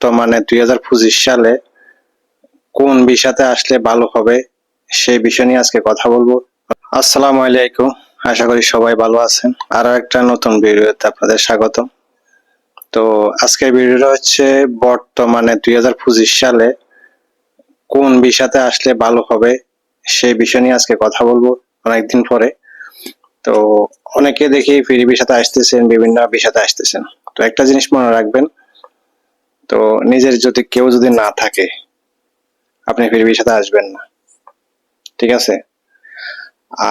বর্তমানে দুই হাজার পঁচিশ সালে কোন বিষয়তে আসলে ভালো হবে, সেই বিষয় নিয়ে আজকে কথা বলব। আসসালামু আলাইকুম, আশা করি সবাই ভালো আছেন। আরও একটা নতুন ভিডিওতে আপনাদের স্বাগত তো আজকের ভিডিওটা হচ্ছে বর্তমানে দুই হাজার পঁচিশ সালে কোন বিষয়তে আসলে ভালো হবে, সেই বিষয় নিয়ে আজকে কথা বলব অনেকদিন পরে। তো অনেকে দেখি ফ্রি বিষয়তে আসতেছেন, বিভিন্ন বিষয়তে আসতেছেন। তো একটা জিনিস মনে রাখবেন তো নিজের যদি কেউ যদি না থাকে, আপনি ফ্রি সাথে আসবেন না। ঠিক আছে?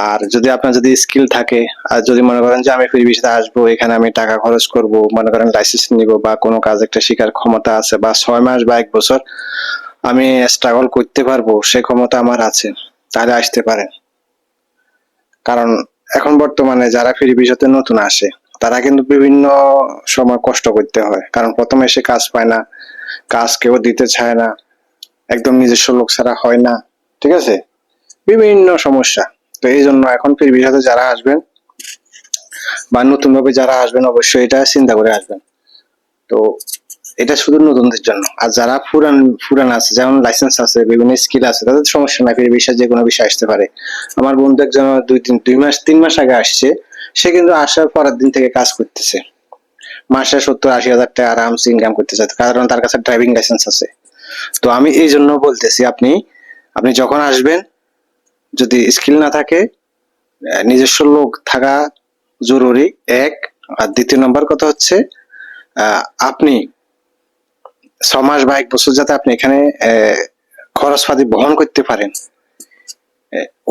আর যদি আপনার যদি স্কিল থাকে, আর যদি মনে করেন যে আমি ফ্রি সাথে আসব, এখানে আমি টাকা খরচ করব, মনে করেন লাইসেন্স নিব, বা কোনো কাজ একটা শেখার ক্ষমতা আছে, বা ছয় মাস বা এক বছর আমি স্ট্রাগল করতে পারব, সে ক্ষমতা আমার আছে, তাহলে আসতে পারেন। কারণ এখন বর্তমানে যারা ফ্রি সাথে নতুন আসে তারা কিন্তু বিভিন্ন সময় কষ্ট করতে হয়। কারণ প্রথমে এসে কাজ পায় না, কাজ কেউ দিতে চায় না, একদম নিজস্ব লোক ছাড়া হয় না, ঠিক আছে? বিভিন্ন সমস্যা। তো এই জন্য এখন ফ্রি সাথে যারা আসবেন বা নতুন ভাবে যারা আসবেন, অবশ্যই এটা চিন্তা করে আসবেন। তো এটা শুধু নতুনদের জন্য। আর যারা পুরান পুরান আছে, যেমন লাইসেন্স আছে, বিভিন্ন স্কিল আছে, তাদের সমস্যা নাই ফিরে বিষয় যে কোনো বিষয় আসতে পারে। আমার বন্ধু একজন দুই, তিন, দুই মাস, তিন মাস আগে আসছে। সে কিন্তু আসার পরের দিন থেকে কাজ করতেছে। মাসে সত্তর, আশি হাজার টাকা আরামসে ইনকাম করতেছে। কারণ তার কাছে ড্রাইভিং লাইসেন্স আছে। তো আমি এই জন্য বলতেছি, আপনি আপনি যখন আসবেন, যদি স্কিল না থাকে নিজস্ব লোক থাকা জরুরি, এক। আর দ্বিতীয় নম্বর কথা হচ্ছে আপনি ছ মাস বা এক বছর যাতে আপনি এখানে খরচপাতি বহন করতে পারেন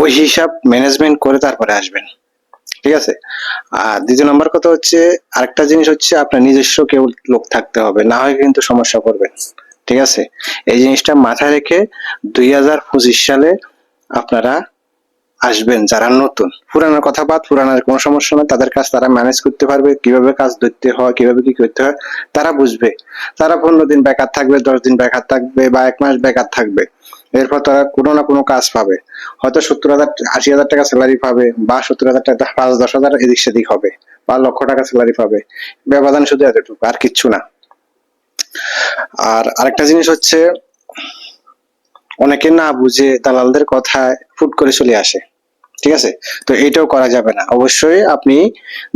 ওই হিসাব ম্যানেজমেন্ট করে তারপরে আসবেন। ঠিক আছে? আর দ্বিতীয় নম্বর কথা হচ্ছে, আরেকটা জিনিস হচ্ছে আপনার নিজস্ব কেউ লোক থাকতে হবে, না হয় কিন্তু সমস্যা করবেন ঠিক আছে? এই জিনিসটা মাথায় রেখে দুই হাজার পঁচিশ সালে আপনারা আসবেন, যারা নতুন। পুরানোর কথা বাদ, পুরানোর কোনো সমস্যা নয় তাদের কাজ তারা ম্যানেজ করতে পারবে, কীভাবে কাজ ধরতে হয়, কীভাবে কি করতে হয়, তারা বুঝবে। তারা পনেরো দিন বেকার থাকবে, দশ দিন বেকার থাকবে বা এক মাস বেকার থাকবে। এরপর তারা কোনো না কোনো কাজ পাবে। হয়তো সত্তর হাজার, আশি হাজার টাকা স্যালারি পাবে বা সত্তর হাজার টাকা, পাঁচ, দশ হাজার এদিক সেদিক হবে বা লক্ষ টাকা স্যালারি পাবে। ব্যবধান শুধু এতটুকু, আর কিচ্ছু না। আর আরেকটা জিনিস হচ্ছে, অনেকে না বুঝে দালালদের কথায় ফুট করে চলে আসে। ঠিক আছে? তো এটাও করা যাবে না। অবশ্যই আপনি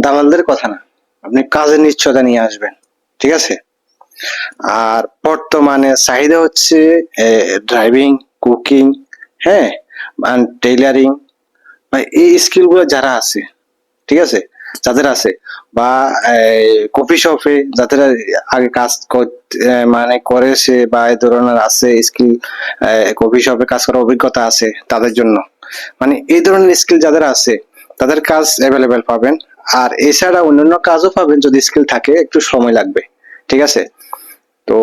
দালালদের কথা না, আপনি কাজের নিশ্চয়তা নিয়ে আসবেন। ঠিক আছে? আর বর্তমানে চাহিদা হচ্ছে ড্রাইভিং কুকিং হ্যাঁ? টেইলারিং বা এই স্কিলগুলো যারা আছে, ঠিক আছে? যাদের আছে, বা কফি শপে যাদের আগে কাজ মানে করেছে বা এই ধরনের আছে স্কিল কফি শপে কাজ করার অভিজ্ঞতা আছে তাদের জন্য। মানে এই ধরনের স্কিল যাদের আছে, তাদের কাজ অ্যাভেলেবেল পাবেন। আর এছাড়া অন্যান্য কাজও পাবেন যদি স্কিল থাকে, একটু সময় লাগবে। ঠিক আছে? তো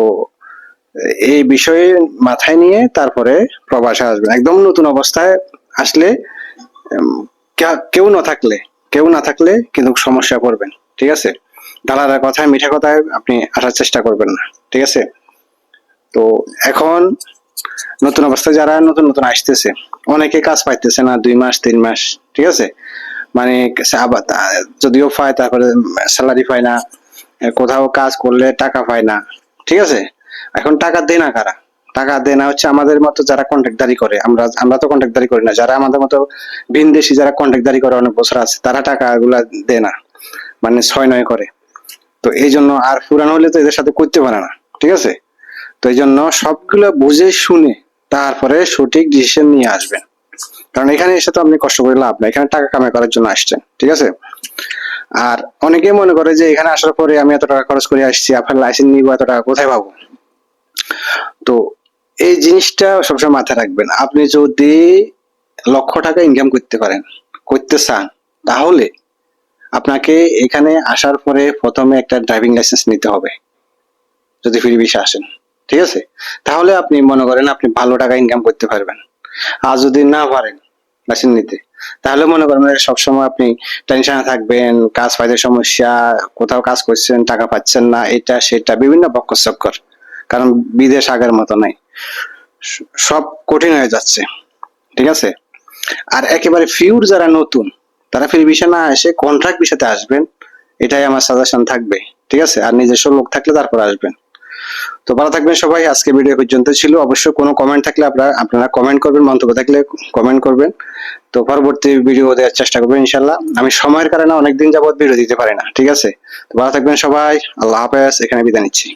এই বিষয়ে মাথায় নিয়ে তারপরে প্রবাসে আসবেন। একদম নতুন অবস্থায় আসলে কেউ না থাকলে, কেউ না থাকলে কিন্তু সমস্যা পড়বেন। ঠিক আছে? দালালের কথায়, মিঠা কথায় আপনি আসার চেষ্টা করবেন না। ঠিক আছে? তো এখন নতুন অবস্থায় যারা নতুন নতুন আসতেছে অনেকে কাজ পাইতেছে না, দুই মাস, তিন মাস, ঠিক আছে? মানে যদিও পায়, তারপরে স্যালারি পায় না, কোথাও কাজ করলে টাকা পায় না, ঠিক আছে? এখন টাকা দেয় না কারা? টাকা দেয় না হচ্ছে আমাদের মতো যারা কন্ট্রাক্টদারি করে, আমরা আমরা তো কন্ট্রাক্টদারি করি না, যারা আমাদের মতো ভিনদেশি যারা কন্ট্রাক্টদারি করে অনেক বছর আছে, তারা টাকা গুলা দেয় না মানে ছয়, নয় করে। তো এই জন্য আর পুরানো হলে তো এদের সাথে করতে পারে না, ঠিক আছে? তো এই জন্য সবগুলো বুঝে শুনে তারপরে সঠিক ডিসিশন নিয়ে আসবেন। কারণ এখানে এসে তো আপনি কষ্ট করে লাভ নাই, এখানে টাকা কামাই করার জন্য আসছেন, ঠিক আছে? আর অনেকেই মনে করে যে এখানে আসার পরে আমি এত টাকা খরচ করে আসছি, আপনার লাইসেন্স নিবো, এত টাকা কোথায় পাবো? তো এই জিনিসটা সবসময় মাথায় রাখবেন, আপনি যদি লক্ষ টাকা ইনকাম করতে পারেন, করতে চান, তাহলে আপনাকে এখানে আসার পরে প্রথমে একটা ড্রাইভিং লাইসেন্স নিতে হবে, যদি ফ্রি আসেন। ঠিক আছে? তাহলে আপনি মনে করেন আপনি ভালো টাকা ইনকাম করতে পারবেন। আর যদি না পারেন লাইসেন্স নিতে, তাহলে মনে করেন সবসময় আপনি টেনশনে থাকবেন, কাজ পাইতে সমস্যা, কোথাও কাজ করছেন, টাকা পাচ্ছেন না, এটা, সেটা, বিভিন্ন বক্কর চক্কর কারণ বিদেশ আগের মতো নাই। সব কঠিন হয়ে যাচ্ছে। ঠিক আছে? আর একেবারে ফিউর যারা নতুন, তারা ফ্রি ভিসা না এসে কন্ট্রাক্ট ভিসাতে আসবেন, এটাই আমার সাজেশন থাকবে। ঠিক আছে? আর নিজস্ব লোক থাকলে তারপর আসবেন। তো ভালো থাকবেন সবাই, আজকে ভিডিও পর্যন্ত ছিল। অবশ্যই কোনো কমেন্ট থাকলে আপনারা আপনারা কমেন্ট করবেন, মন্তব্য থাকলে কমেন্ট করবেন। তো পরবর্তী ভিডিও দেওয়ার চেষ্টা করবেন ইনশাল্লাহ আমি সময়ের কারণে অনেকদিন যাবত ভিডিও দিতে পারি না, ঠিক আছে? তো ভালো থাকবেন সবাই, আল্লাহ হাফেজ, এখানে বিদায় নিচ্ছি।